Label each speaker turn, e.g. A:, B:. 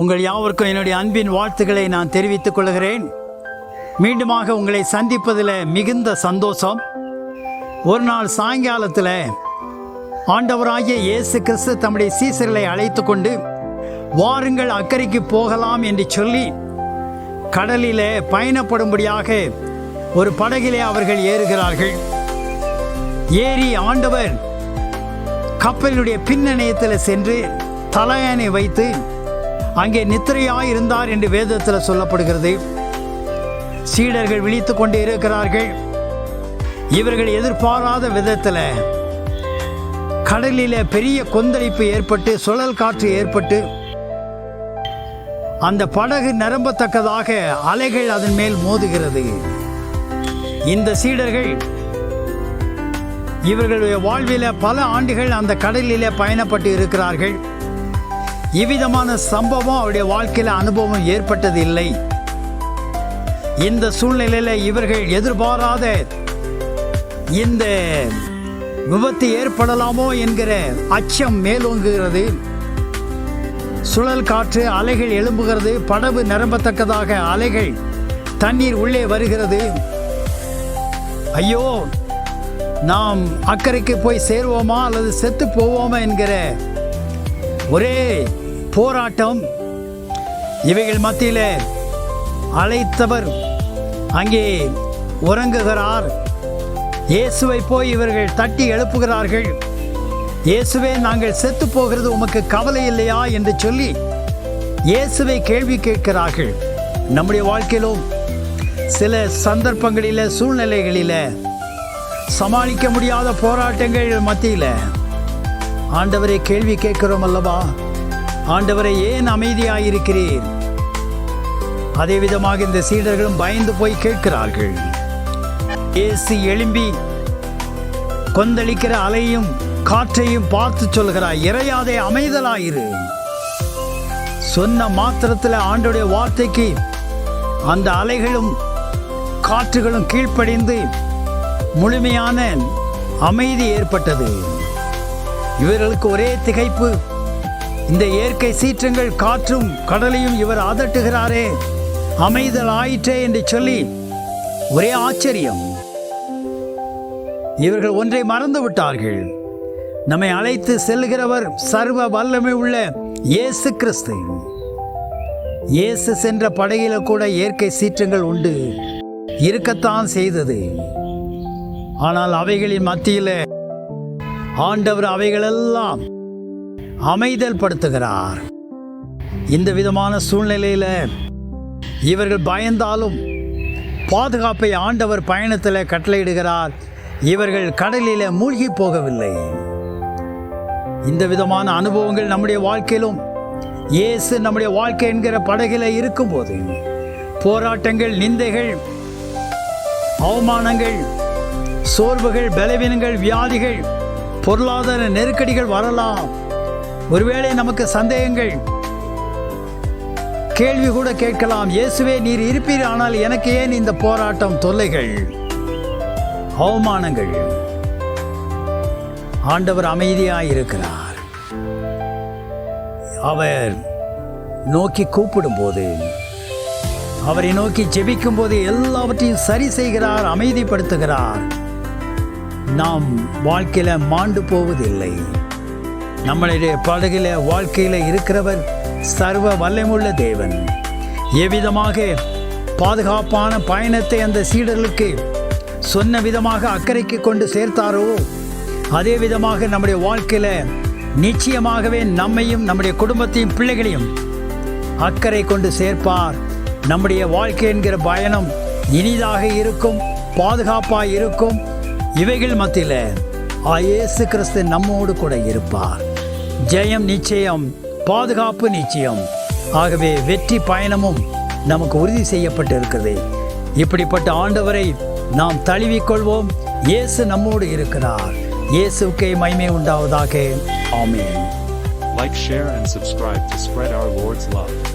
A: உங்கள் யாவருக்கும் என்னுடைய அன்பின் வாழ்த்துக்களை நான் தெரிவித்துக் கொள்கிறேன். மீண்டுமாக உங்களை சந்திப்பதில் மிகுந்த சந்தோஷம். ஒரு நாள் சாயங்காலத்தில் ஆண்டவராகிய இயேசு கிறிஸ்து தம்முடைய சீசர்களை அழைத்து கொண்டு வாருங்கள் அக்கறைக்கு போகலாம் என்று சொல்லி கடலிலே பயணப்படும்படியாக ஒரு படகிலே அவர்கள் ஏறுகிறார்கள். ஏறி ஆண்டவர் கப்பலினுடைய பின்னணியத்தில் சென்று தலையணை வைத்து அங்கே நித்திரையாய் இருந்தார் என்று வேதத்தில் சொல்லப்படுகிறது. சீடர்கள் விழித்து கொண்டு இருக்கிறார்கள். இவர்கள் எதிர்பாராத விதத்தில் கடலில் பெரிய கொந்தளிப்பு ஏற்பட்டு சுழல் காற்று ஏற்பட்டு அந்த படகு நிரம்பத்தக்கதாக அலைகள் அதன் மேல் மோதுகிறது. இந்த சீடர்கள் இவர்களுடைய வாழ்வில பல ஆண்டுகள் அந்த கடலிலே பயணப்பட்டு இருக்கிறார்கள். இவ்விதமான சம்பவம் அவருடைய வாழ்க்கையில் அனுபவம் ஏற்பட்டது இல்லை. இந்த சூழ்நிலையில் இவர்கள் எதிர்பாராத இந்த விபத்து ஏற்படலாமோ என்கிற அச்சம் மேலோங்குகிறது. சுழல் காற்று அலைகள் எழும்புகிறது. படவு நிரம்பத்தக்கதாக அலைகள் தண்ணீர் உள்ளே வருகிறது. ஐயோ நாம் அக்கறைக்கு போய் சேருவோமா அல்லது செத்து போவோமா என்கிற ஒரே போராட்டம். இவைகள் மத்தியில் அழைத்தவர் அங்கே உறங்குகிறார். இயேசுவை போய் இவர்கள் தட்டி எழுப்புகிறார்கள். இயேசுவே நாங்கள் செத்து போகிறது உமக்கு கவலை இல்லையா? என்று சொல்லி இயேசுவை கேள்வி கேட்கிறார்கள். நம்முடைய வாழ்க்கையிலும் சில சந்தர்ப்பங்களில் சூழ்நிலைகளில் சமாளிக்க முடியாத போராட்டங்கள் மத்தியில் ஆண்டவரை கேள்வி கேட்கிறோம் அல்லவா? ஆண்டவரை ஏன் அமைதியாயிருக்கிறீர்? அதே விதமாக இந்த சீடர்களும் பயந்து போய் கேட்கிறார்கள். இயேசு எழும்பி கொந்தளிக்கிற அலையும் காற்றையும் பார்த்து சொல்கிறாய் இறையாதே அமைதலாயிரு. சொன்ன மாத்திரத்தில் ஆண்டுடைய வார்த்தைக்கு அந்த அலைகளும் காற்றுகளும் கீழ்ப்படிந்து முழுமையான அமைதி ஏற்பட்டது. இவர்களுக்கு ஒரே திகைப்பு. இந்த இயற்கை சீற்றங்கள் காற்றும் கடலையும் இவர் அதட்டுகிறாரே. அமைதல் ஆயிற்றே என்று சொல்லி ஒரே ஆச்சரியம். இவர்கள் ஒன்றை மறந்து விட்டார்கள். நம்மை அழைத்து செல்கிறவர் சர்வ வல்லமை உள்ள இயேசு கிறிஸ்து. இயேசு சென்ற படகில கூட இயற்கை சீற்றங்கள் உண்டு. இருக்கத்தான் செய்தது. ஆனால் அவைகளின் மத்தியில் ஆண்டவர் அவைகளெல்லாம் அமைதல் படுத்துகிறார் இந்த விதமான சூழ்நிலையில் இவர்கள் பயந்தாலும் பாதுகாப்பை ஆண்டவர் பயணத்தில் கட்டளையிடுகிறார். இவர்கள் கடலில் மூழ்கி போகவில்லை. இந்த விதமான அனுபவங்கள் நம்முடைய வாழ்க்கையிலும் இயேசு நம்முடைய வாழ்க்கை என்கிற படகில் இருக்கும்போது போராட்டங்கள் நிந்தைகள் அவமானங்கள் சோர்வுகள் பலவீனங்கள் வியாதிகள் பொருளாதார நெருக்கடிகள் வரலாம். ஒருவேளை நமக்கு சந்தேகங்கள். கேள்வி கூட கேட்கலாம். இயேசுவே நீர் இருப்பீர் ஆனால் எனக்கு ஏன் இந்த போராட்டம் தொல்லைகள்? அவமானங்கள். ஆண்டவர் அமைதியாக இருக்கிறார். அவர் நோக்கி கூப்பிடும்போது அவரை நோக்கி ஜெபிக்கும் போது எல்லாவற்றையும் சரி செய்கிறார் அமைதிப்படுத்துகிறார். நாம் வாழ்க்கையில் மாண்டு போவதில்லை. நம்மளுடைய படகில வாழ்க்கையில் இருக்கிறவர் சர்வ வல்லமுள்ள தேவன். எவ்விதமாக பாதுகாப்பான பயணத்தை அந்த சீடர்களுக்கு சொன்ன விதமாக அக்கறைக்கு கொண்டு சேர்த்தாரோ அதே விதமாக நம்முடைய வாழ்க்கையில் நிச்சயமாகவே நம்மையும் நம்முடைய குடும்பத்தையும் பிள்ளைகளையும் அக்கறை கொண்டு சேர்ப்பார். நம்முடைய வாழ்க்கை என்கிற பயணம் இனிதாக இருக்கும் பாதுகாப்பாக இருக்கும். இவைகள் மத்தியில் இயேசு கிறிஸ்து நம்மோடு கூட இருப்பார். ஜெயம் நிச்சயம் பாதுகாப்பு நிச்சயம். ஆகவே வெற்றி பயணமும் நமக்கு உறுதி செய்யப்பட்டு இருக்கிறது இப்படிப்பட்ட ஆண்டவரை நாம் தழுவிக்கொள்வோம். இயேசு நம்மோடு இருக்கிறார். இயேசுக்கே மைமை உண்டாவதாக. ஆமென்.
B: Like, share, and subscribe to spread our Lord's love.